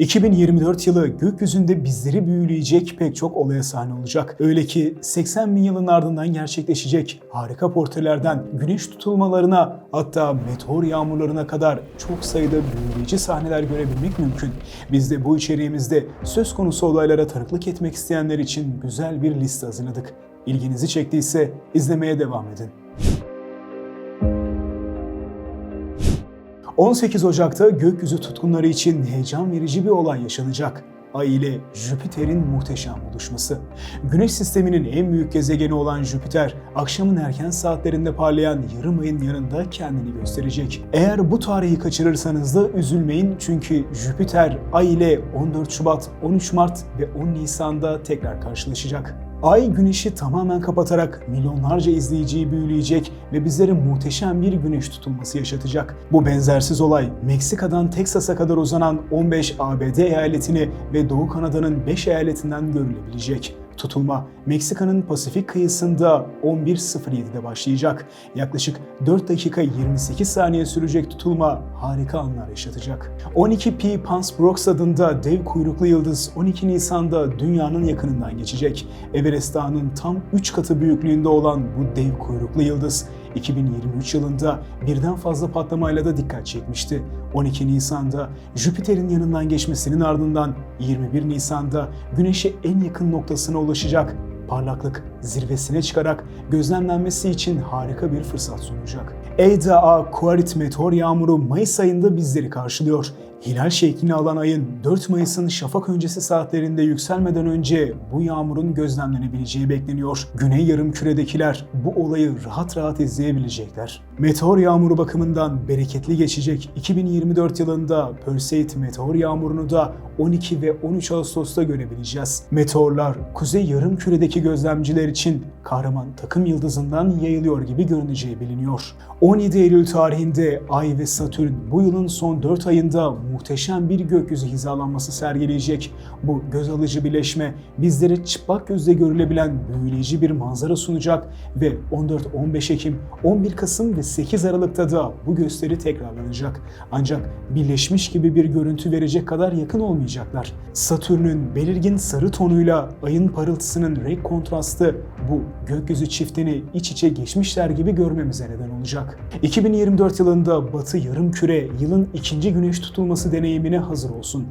2024 yılı gökyüzünde bizleri büyüleyecek pek çok olaya sahne olacak. Öyle ki 80 bin yılın ardından gerçekleşecek harika portrelerden güneş tutulmalarına hatta meteor yağmurlarına kadar çok sayıda büyüleyici sahneler görebilmek mümkün. Biz de bu içeriğimizde söz konusu olaylara tanıklık etmek isteyenler için güzel bir liste hazırladık. İlginizi çektiyse izlemeye devam edin. 18 Ocak'ta gökyüzü tutkunları için heyecan verici bir olay yaşanacak. Ay ile Jüpiter'in muhteşem buluşması. Güneş sisteminin en büyük gezegeni olan Jüpiter, akşamın erken saatlerinde parlayan yarım ayın yanında kendini gösterecek. Eğer bu tarihi kaçırırsanız da üzülmeyin çünkü Jüpiter Ay ile 14 Şubat, 13 Mart ve 10 Nisan'da tekrar karşılaşacak. Ay güneşi tamamen kapatarak milyonlarca izleyiciyi büyüleyecek ve bizlere muhteşem bir güneş tutulması yaşatacak. Bu benzersiz olay Meksika'dan Teksas'a kadar uzanan 15 ABD eyaletini ve Doğu Kanada'nın 5 eyaletinden görülebilecek. Tutulma Meksika'nın Pasifik kıyısında 11.07'de başlayacak. Yaklaşık 4 dakika 28 saniye sürecek tutulma harika anlar yaşatacak. 12P Pans Brox adında dev kuyruklu yıldız 12 Nisan'da dünyanın yakınından geçecek. Everest Dağı'nın tam 3 katı büyüklüğünde olan bu dev kuyruklu yıldız 2023 yılında birden fazla patlamayla da dikkat çekmişti. 12 Nisan'da Jüpiter'in yanından geçmesinin ardından 21 Nisan'da Güneş'e en yakın noktasına ulaşacak parlaklık zirvesine çıkarak gözlemlenmesi için harika bir fırsat sunacak. Ada A Quarit meteor yağmuru Mayıs ayında bizleri karşılıyor. Hilal şeklini alan ayın 4 Mayıs'ın şafak öncesi saatlerinde yükselmeden önce bu yağmurun gözlemlenebileceği bekleniyor. Güney yarımküredekiler bu olayı rahat rahat izleyebilecekler. Meteor yağmuru bakımından bereketli geçecek 2024 yılında Perseid meteor yağmurunu da 12 ve 13 Ağustos'ta görebileceğiz. Meteorlar kuzey yarımküredeki gözlemciler için kahraman takım yıldızından yayılıyor gibi görüneceği biliniyor. 17 Eylül tarihinde Ay ve Satürn bu yılın son 4 ayında muhteşem bir gökyüzü hizalanması sergileyecek. Bu göz alıcı birleşme bizlere çıplak gözle görülebilen büyüleyici bir manzara sunacak ve 14-15 Ekim, 11 Kasım ve 8 Aralık'ta da bu gösteri tekrarlanacak. Ancak birleşmiş gibi bir görüntü verecek kadar yakın olmayacaklar. Satürn'ün belirgin sarı tonuyla ayın parıltısının renk kontrastı bu gökyüzü çiftini iç içe geçmişler gibi görmemize neden olacak. 2024 yılında Batı yarımküre yılın ikinci güneş tutulması deneyimine hazır olsun.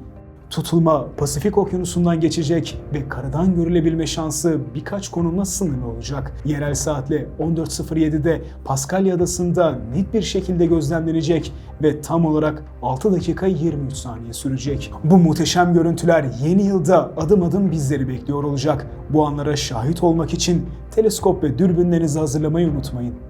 Tutulma Pasifik Okyanusu'ndan geçecek ve karadan görülebilme şansı birkaç konumla sınırlı olacak. Yerel saatle 14.07'de Paskalya Adası'nda net bir şekilde gözlemlenecek ve tam olarak 6 dakika 23 saniye sürecek. Bu muhteşem görüntüler yeni yılda adım adım bizleri bekliyor olacak. Bu anlara şahit olmak için teleskop ve dürbünlerinizi hazırlamayı unutmayın.